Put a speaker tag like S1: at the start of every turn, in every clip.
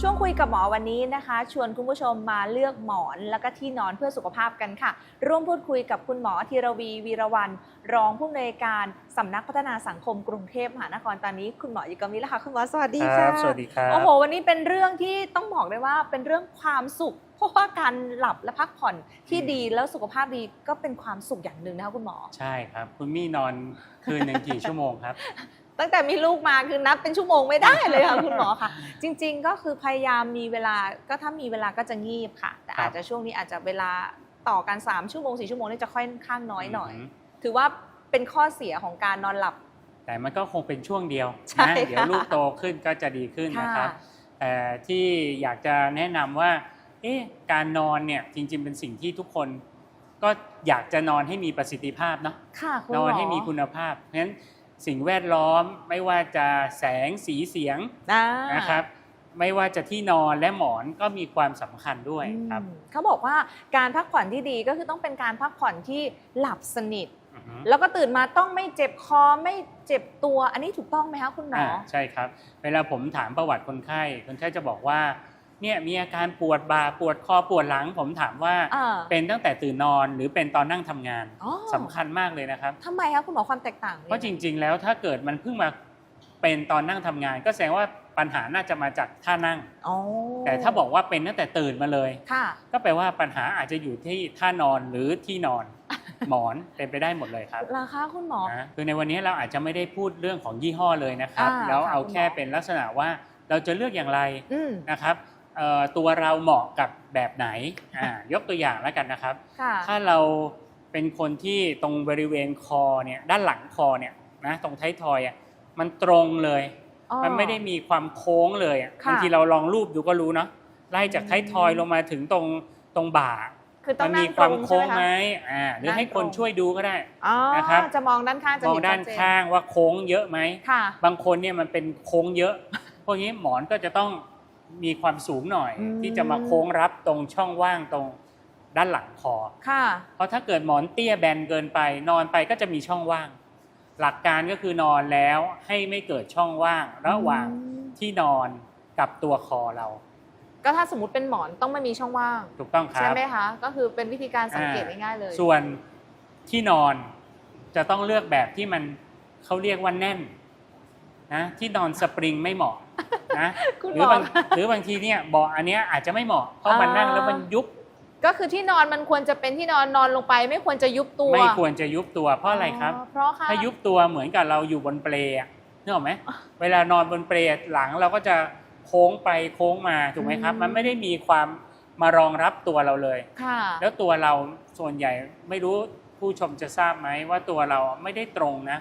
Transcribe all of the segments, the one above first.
S1: ช่วงคุยกับหมอวันนี้นะคะ ชวนคุณผู้ชมมาเลือกหมอนแล้วก็ที่นอนเพื่อสุขภาพกันค่ะ ร่วมพูดคุยกับคุณหมอธีรวีวีรวันรองผู้อำนวยการสำนักพัฒนาสังคมกรุงเทพมหานครตอนนี้ คุณหมออยู่กับนี้แล้วค่ะคุณหมอสวัสดี
S2: ค
S1: ค่ะ
S2: รับสวัสดีครับ
S1: โอ้โหวันนี้เป็นเรื่องที่ต้องบอกเลยว่าเป็นเรื่องความสุขเพราะว่าการหลับและพักผ่อนที่ดีแล้วสุขภาพดีก็เป็นความสุขอย่างหนึ่งนะคะคุณหมอ
S2: ใช่ครับ คุณมี่นอนคืนหนึ่งกี่ชั่วโมงครับ
S1: ตั้งแต่มีลูกมาคือนับเป็นชั่วโมงไม่ได้เลยค่ะคุณหมอค่ะ จริง ๆ ก็คือพยายามมีเวลาก็ถ้ามีเวลาก็จะงีบค่ะ แต่
S2: ครับ
S1: อาจจะช่วงนี้อาจจะเวลาต่อกัน 3 ชั่วโมง 4 ชั่วโมงนี่จะค่อนข้างน้อยหน่อย
S2: ม
S1: ถือว่าเป็นข้อเสียของการนอนหลับ
S2: แต่มันก็คงเป็นช่วงเดียว
S1: ใช่
S2: นะ
S1: ค่ะ
S2: เดี๋ยวลูกโตขึ้นก็จะดีขึ้นนะครับแต่ที่อยากจะแนะนำว่าเอ๊ะการนอนเนี่ยจริง ๆ เป็นสิ่งที่ทุกคนก็อยากจะนอนให้มีประสิทธิภาพเนาะ
S1: ค่ะคุณ
S2: น
S1: หม
S2: อน
S1: อ
S2: ให้มีคุณภาพเพราะฉะนั้น สิ่งแวดล้อม ไม่ว่าจะแสงสีเสียง
S1: อ่า
S2: นะครับ ไม่ว่าจะที่นอนและหมอนก็มีความสำคัญด้วยครับ
S1: อืมเขาบอกว่าการพักผ่อนที่ดีก็คือต้องเป็นการพักผ่อนที่หลับสนิท
S2: อือฮึ
S1: แล้วก็ตื่นมาต้องไม่เจ็บคอไม่เจ็บตัวอันนี้ถูกต้องไหมคะคุณหมอ
S2: อ่าใช่ครับ เวลาผมถามประวัติคนไข้คนไข้จะบอกว่า เนี่ยมีอาการปวดบ่าปวดคอปวดหลัง ผมถามว่า
S1: อ่า
S2: เป็นตั้งแต่ตื่นนอนหรือเป็นตอนนั่งทำงาน
S1: อ๋อ
S2: สำคัญมากเลยนะครับ
S1: ทำไมคะคุณหมอความแตกต่าง
S2: เพราะจริง ๆ แล้วถ้าเกิดมันเพิ่งมาเป็นตอนนั่งทำงาน ก็แสดงว่าปัญหาน่าจะมาจากท่านั่ง
S1: อ๋อ
S2: แต่ถ้าบอกว่าเป็นตั้งแต่ตื่นมาเลย
S1: ค่ะ
S2: ก็แปลว่าปัญหาอาจจะอยู่ที่ท่านอนหรือที่นอน หมอนเป็นไปได้หมดเลยครับ
S1: ราคาคุณหมอ
S2: นะคือในวันนี้เราอาจจะไม่ได้พูดเรื่องของยี่ห้อเลยนะครับ
S1: อ่า
S2: แล้ว
S1: ค่ะ
S2: เอา
S1: คุณหมอ
S2: แค่เป็นลักษณะว่าเราจะเลือกอย่างไร
S1: อืม
S2: นะครับเอ่อ ตัวเราเหมาะกับแบบไหนอ่ายกตัวอย่างแล้วกันนะครับ
S1: ค่ะ
S2: ถ้าเราเป็นคนที่ตรงบริเวณคอเนี่ยด้านหลังคอเนี่ยนะตรงท้ายทอยอะมันตรงเลย
S1: อ๋อ
S2: มันไม่ได้มีความโค้งเลยอะ
S1: ค่ะ
S2: บางทีเราลองรูปดูก็รู้เนาะไล่จากท้ายทอยลงมาถึงตรงตรงบ่า
S1: คือต้อ
S2: มั
S1: งนั่
S2: มี
S1: ง
S2: ค
S1: ตร
S2: วาม
S1: ง
S2: โค้ง
S1: ใช่
S2: ไหม
S1: ไหมคะ
S2: อ่าหรือ
S1: นั่ง
S2: ให้คน
S1: ตรง
S2: ช่วยดูก็ได้
S1: อ๋อ
S2: นะครับ
S1: จะมองด้านข้างจะ
S2: มอง
S1: เห็น
S2: ด้าน
S1: ชัเจ
S2: ข้างว่าโค้งเยอะไหม
S1: ค่ะ
S2: บางคนเนี่ยมันเป็นโค้งเยอะพวกนี้หมอนก็จะต้อง มีความสูงหน่อย
S1: อืม
S2: ที่จะมาโค้งรับตรงช่องว่างตรงด้านหลังคอ
S1: ค่ะ
S2: เพราะถ้าเกิดหมอนเตี้ยแบนเกินไป นอนไปก็จะมีช่องว่าง หลักการก็คือนอนแล้วให้ไม่เกิดช่องว่าง ระหว่าง
S1: อืม
S2: ที่นอนกับตัวคอเรา
S1: ก็ถ้าสมมติเป็นหมอนต้องไม่มีช่องว่าง
S2: ถูกต้องค
S1: ใช่
S2: รับ
S1: ไหมคะก็คือเป็นวิธีการสังเกต
S2: อ่า
S1: ง่ายๆเลย
S2: ส่วนที่นอนจะต้องเลือกแบบที่มันเขาเรียกว่าแน่นนะที่นอนสปริงไม่เหมาะ นะ
S1: คุณ
S2: ห
S1: ห
S2: รื
S1: มอ
S2: บางหรือบางทีเนี่ยเบาะอันเนี้ยอาจจะไม่เหมาะเพราะมัน
S1: อ่า
S2: นั่งแล้วมันยุบ
S1: ก็คือที่นอนมันควรจะเป็นที่นอนนอนลงไปไม่ควรจะยุบตัว
S2: ไม่ควรจะยุบตัวเพราะอะไรครับ
S1: เพราะค่ะ
S2: ถ้ายุบตัวเหมือนกับเราอยู่บนเปลอะนึกออกไหมเวลานอนบนเปลหลังเราก็จะโค้งไปโค้งมาถูกไหมครับ มันไม่ได้มีความมารองรับตัวเราเลย
S1: ค่ะ
S2: แล้วตัวเราส่วนใหญ่ไม่รู้ผู้ชมจะทราบไหมว่าตัวเราไม่ได้ตรงนะ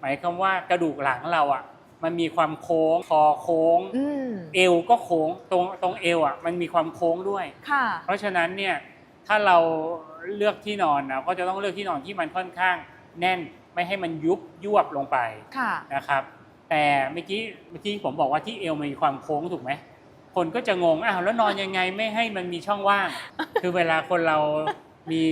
S2: หมายความว่ากระดูกหลังเราอะ มันมีความโค้งคอโค้ง
S1: อืม
S2: เอวก็โค้งตรงตรงเอวอะมันมีความโค้งด้วย
S1: ค่ะ
S2: เพราะฉะนั้นเนี่ยถ้าเราเลือกที่นอนนะก็จะต้องเลือกที่นอนที่มันค่อนข้างแน่นไม่ให้มันยุบยวบลงไป
S1: ค่ะ
S2: นะครับ แต่เมื่อกี้เมื่อกี้ผมบอกว่าที่เอวมันมีความโค้งถูกไหมคนก็จะงงอ้าวแล้วนอนยังไงไม่ให้มันมีช่องว่าง คือเวลาคนเรามี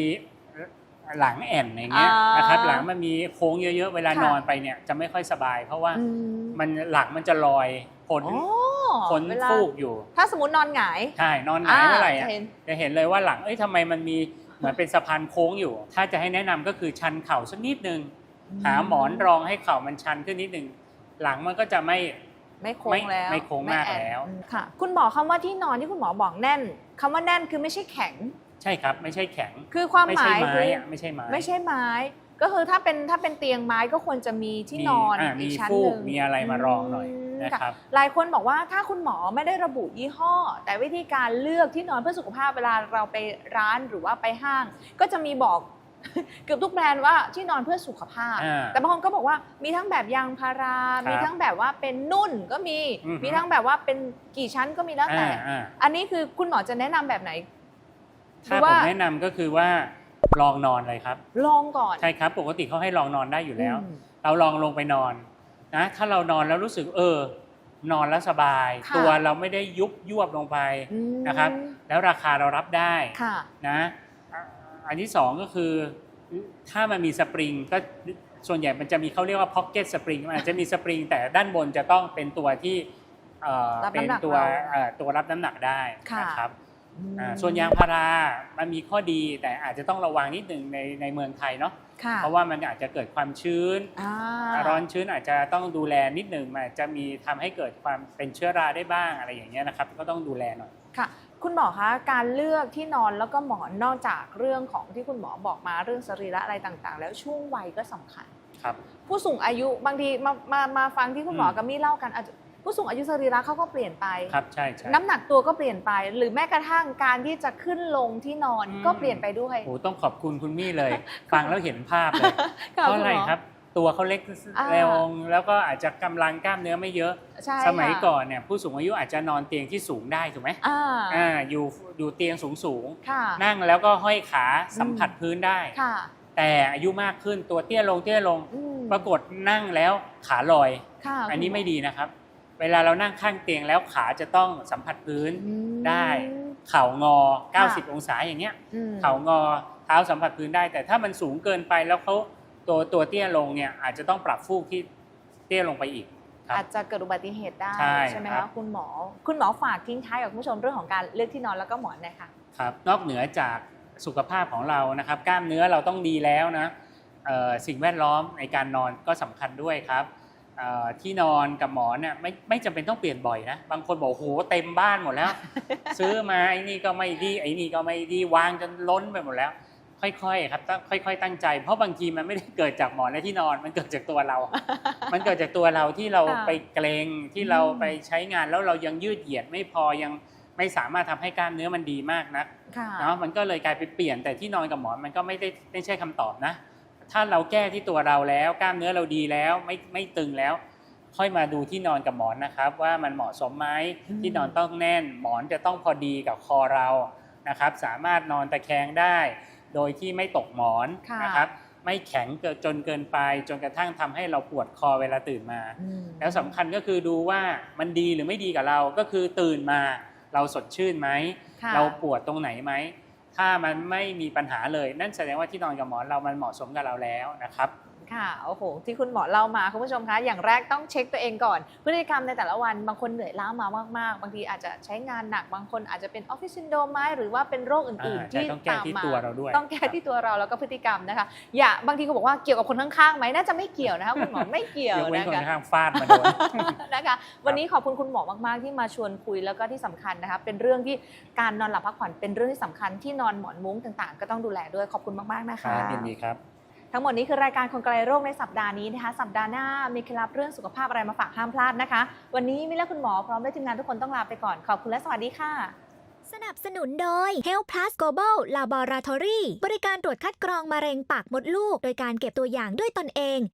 S2: หลังแอนอย่างเงี้ย
S1: อ่าน
S2: นะครับหลังมันมีโค้งเยอะ ๆ เวลา
S1: ค่ะ
S2: นอนไปเนี่ยจะไม่ค่อยสบาย เพราะว่า
S1: อืม
S2: มันหลังมันจะลอยพ้น
S1: อ๋อ
S2: พ้น
S1: เวลา
S2: ฟูกอยู่
S1: ถ้าสมมตินอนหงาย
S2: ใช่นอนหงายเมื่อไหร่
S1: จะ
S2: อะ
S1: เห็น
S2: จะเห็นเลยว่าหลังเอ้ยทำไมมันมีเหมือนเป็นสะพานโค้งอยู่ ถ้าจะให้แนะนำก็คือชันเข่าสักนิดนึงหาหมอนรองให้เข่ามันชันขึ้นนิดนึงหลังมันก็จะไม่
S1: ไม่โค้
S2: ไม่
S1: งแล้ว
S2: ไม่โค้งมาก
S1: แอน
S2: แล้ว
S1: อืมค่ะ คุณหมอคำว่าที่นอนที่คุณหมอบอกแน่นคำว่าแน่นคือไม่ใช่แข็ง
S2: ใช่ครับไม่ใช่แข็ง
S1: คือความ
S2: ไม่
S1: ห
S2: ใช่
S1: มาย
S2: ไม้
S1: คือ
S2: อะไม่ใช่ไม้
S1: ไม่ใช่ไม้ ก็คือถ้าเป็นถ้าเป็นเตียงไม้ก็ควรจะมีที่นอน
S2: มี
S1: อี
S2: มี
S1: กชั้น
S2: ฟู
S1: ห
S2: ก
S1: นึ่ง
S2: มีอะไรมารองหน่อย
S1: ม
S2: นะครับ
S1: หลายคนบอกว่าถ้าคุณหมอไม่ได้ระบุยี่ห้อ แต่วิธีการเลือกที่นอนเพื่อสุขภาพเวลาเราไปร้านหรือว่าไปห้าง ก็จะมีบอกเกือบทุกแบรนด์ว่าที่นอนเพื่อสุขภาพ
S2: อ่า
S1: แต่บางคนก็บอกว่ามีทั้งแบบยางพารา
S2: ครับ
S1: มีทั้งแบบว่าเป็นนุ่นก็มี
S2: อือฮึ
S1: มีทั้งแบบว่าเป็นกี่ชั้นก็มีแล้วแต่
S2: อ่าอ่า
S1: อันนี้คือคุณหมอจะแนะนำแบบไหน
S2: ถ้าผมแนะนำก็คือว่าลองนอนเลยครับ
S1: ลองก่อน
S2: ใช่ครับปกติเขาให้ลองนอนได้อยู่แล้ว
S1: อืม
S2: เราลองลงไปนอนนะถ้าเรานอนแล้วรู้สึกเออ นอนแล้วสบาย
S1: ค่ะ
S2: ตัวเราไม่ได้ยุบยวบลงไป
S1: อืม
S2: นะครับ แล้วราคาเรารับได้
S1: ค่ะ
S2: นะอะอันที่สองก็คือ ถ้ามันมีสปริงก็ส่วนใหญ่มันจะมีเขาเรียกว่าพ็อกเก็ตสปริงมันอาจจะมีสปริงแต่ด้านบนจะต้องเป็นตัวที่เอ่อ
S1: รับ
S2: เป็น
S1: น้ำหนัก
S2: ตัว
S1: เรา
S2: เอ่อตัวรับน้ำหนักได้
S1: ค่ะ
S2: นะครับ
S1: อืม
S2: อ่า ส่วนยางพารา มันมีข้อดีแต่อาจจะต้องระวังนิดหนึ่งในในเมืองไทยเนาะ
S1: ค่ะ
S2: เพราะว่ามันอาจจะเกิดความชื้น
S1: อ่า
S2: ร้อนชื้นอาจจะต้องดูแลนิดหนึ่งมันอาจจะมีทำให้เกิดความเป็นเชื้อราได้บ้างอะไรอย่างเงี้ยนะครับ ก็ต้องดูแลหน่อย
S1: ค่ะ คุณหมอคะ การเลือกที่นอนแล้วก็หมอนนอกจากเรื่องของที่คุณหมอบอกมาเรื่องสรีระอะไรต่างๆ แล้วช่วงวัยก็สำคัญ
S2: ครับ
S1: ผู้สูงอายุบางทีมามามาฟังที่คุณหมอ
S2: อืม
S1: กับมี่เล่ากันอาจจะ ผู้สูงอายุสรีระเขาก็เปลี่ยนไป
S2: ครับใช่ใช่
S1: น้ำหนักตัวก็เปลี่ยนไป หรือแม้กระทั่งการที่จะขึ้นลงที่นอน
S2: อืม
S1: ก็เปลี่ยนไปด้วย
S2: โอ้ต้องขอบคุณคุณมี่เลย ฟังแล้วเห็นภาพเลย
S1: ค่
S2: เพราะอะไร
S1: ณหม
S2: ครับ ตัวเขาเล็ก
S1: อ่า
S2: เร็วแล้วก็อาจจะกำลังกล้ามเนื้อไม่เยอะ
S1: ใช่
S2: สมัย
S1: ค่ะ
S2: ก่อนเนี่ยผู้สูงอายุอาจจะนอนเตียงที่สูงได้ถูกไหม
S1: อ่า
S2: อ่าอยู่อยู่เตียงสูงสูงๆ
S1: ค่ะ
S2: นั่งแล้วก็ห้อยขาสัมผัสพื้นได้
S1: ค่ะ
S2: แต่อายุมากขึ้นตัวเตี้ยลงเตี้ยลง
S1: อืม
S2: ปรากฏนั่งแล้วขาลอย
S1: ค่ะ
S2: อันนี้
S1: คุณห
S2: ไม่ดีนะครับ เวลาเรานั่งข้างเตียงแล้วขาจะต้องสัมผัสพื้น
S1: อืม
S2: ได้ เข่างอ
S1: ค่ะ
S2: 90 องศาอย่างเงี้ย
S1: อืม
S2: เข่างอเท้าสัมผัสพื้นได้ แต่ถ้ามันสูงเกินไปแล้วเขาตัวตัวเตี้ยลงเนี่ยอาจจะต้องปรับฟูกที่เตี้ยลงไปอีกครับ
S1: อาจจะเกิดอุบัติเหตุได้
S2: ใช่
S1: ไหม
S2: ครั
S1: คะ
S2: บ
S1: คุณหมอ คุณหมอฝากทิ้งท้ายกับคุณผู้ชมเรื่องของการเลือกที่นอนแล้วก็หมอนหน่อยค่ะ
S2: ครับนอกเหนือจากสุขภาพของเรานะครับ กล้ามเนื้อเราต้องดีแล้วนะเอ่อสิ่งแวดล้อมในการนอนก็สำคัญด้วยครับเอ่อ ที่นอนกับหมอนเนี่ยไม่ไม่จำเป็นต้องเปลี่ยนบ่อยนะ บางคนบอกโหเต็มบ้านหมดแล้ว ซื้อมาไอ้นี่ก็ไม่ดีไอ้นี่ก็ไม่ดีวางจนล้นไปหมดแล้ว ค่อยๆครับต้องค่อย ๆ ตั้งใจ เพราะบางทีมันไม่ได้เกิดจากหมอนและที่นอนมันเกิดจากตัวเรา มันเกิดจากตัวเราที่เรา
S1: ค่ะ
S2: ไปเกรงที่เรา
S1: อืม
S2: ไปใช้งานแล้วเรายังยืดเหยียดไม่พอยังไม่สามารถทำให้กล้ามเนื้อมันดีมากนัก
S1: ค่ะ
S2: เนาะมันก็เลยกลายไปเปลี่ยนแต่ที่นอนกับหมอนมันก็ไม่ได้ไม่ใช่คำตอบนะ ถ้าเราแก้ที่ตัวเราแล้ว กล้ามเนื้อเราดีแล้วไม่ไม่ตึงแล้ว ค่อยมาดูที่นอนกับหมอนนะครับ ว่ามันเหมาะสมไหม
S1: อืม
S2: ที่นอนต้องแน่น หมอนจะต้องพอดีกับคอเรานะครับ สามารถนอนตะแคงได้ โดยที่ไม่ตกหมอน
S1: ค่ะ
S2: นะครับ ไม่แข็งเกินจนเกินไป จนกระทั่งทำให้เราปวดคอเวลาตื่นมา
S1: อืม
S2: แล้วสำคัญก็คือดูว่ามันดีหรือไม่ดีกับเราก็คือตื่นมา เราสดชื่นไหม
S1: ค่ะ
S2: เราปวดตรงไหนไหม ถ้ามันไม่มีปัญหาเลย นั่นแสดงว่าที่นอนกับหมอนเรามันเหมาะสมกับเราแล้วนะครับ
S1: ค่ะ โอ้โห ที่คุณหมอเล่ามาคุณผู้ชมคะ อย่างแรกต้องเช็คตัวเองก่อน พฤติกรรมในแต่ละวัน บางคนเหนื่อยล้ามามากๆ บางทีอาจจะใช้งานหนัก บางคนอาจจะเป็นออฟฟิศซินโดรมไหมหรือว่าเป็นโรคอื่น
S2: อ่า
S1: ๆ
S2: ใช่
S1: ที่
S2: ต้องแก้
S1: ตาม
S2: ที่
S1: มา
S2: ตัวเราด้วย
S1: ต้องแก้ที่ตัวเราแล้วก็พฤติกรรมนะคะ อย่า บางทีเขาบอกว่าเกี่ยวกับคนข้างๆไหมน่าจะไม่เกี่ยวนะคะคุณหมอไม่เกี่ยวย
S2: กเว้น
S1: นะ
S2: คน
S1: คะ
S2: ข้างฟาดมาโดน
S1: นะคะ วันนี้ขอบคุณคุณหมอมากๆ ที่มาชวนคุยแล้วก็ที่สำคัญนะคะ เป็นเรื่องที่การนอนหลับพักผ่อนเป็นเรื่องที่สำคัญที่นอนหมอนมุ้งต่างๆ ก็ต้องดูแลด้วย ขอบคุณมากๆนะ
S2: ค
S1: คะ
S2: รับยินดีครับ
S1: ทั้งหมดนี้คือรายการคนไกลโรคในสัปดาห์นี้นะคะ สัปดาห์หน้ามีเคล็ดลับเรื่องสุขภาพอะไรมาฝากห้ามพลาดนะคะ วันนี้มิและคุณหมอพร้อมด้วยทีมงานทุกคนต้องลาไปก่อน ขอบคุณและสวัสดีค่ะ
S3: สนับสนุนโดย Health Plus Global Laboratory บริการตรวจคัดกรองมะเร็งปากมดลูก โดยการเก็บตัวอย่างด้วยตนเอง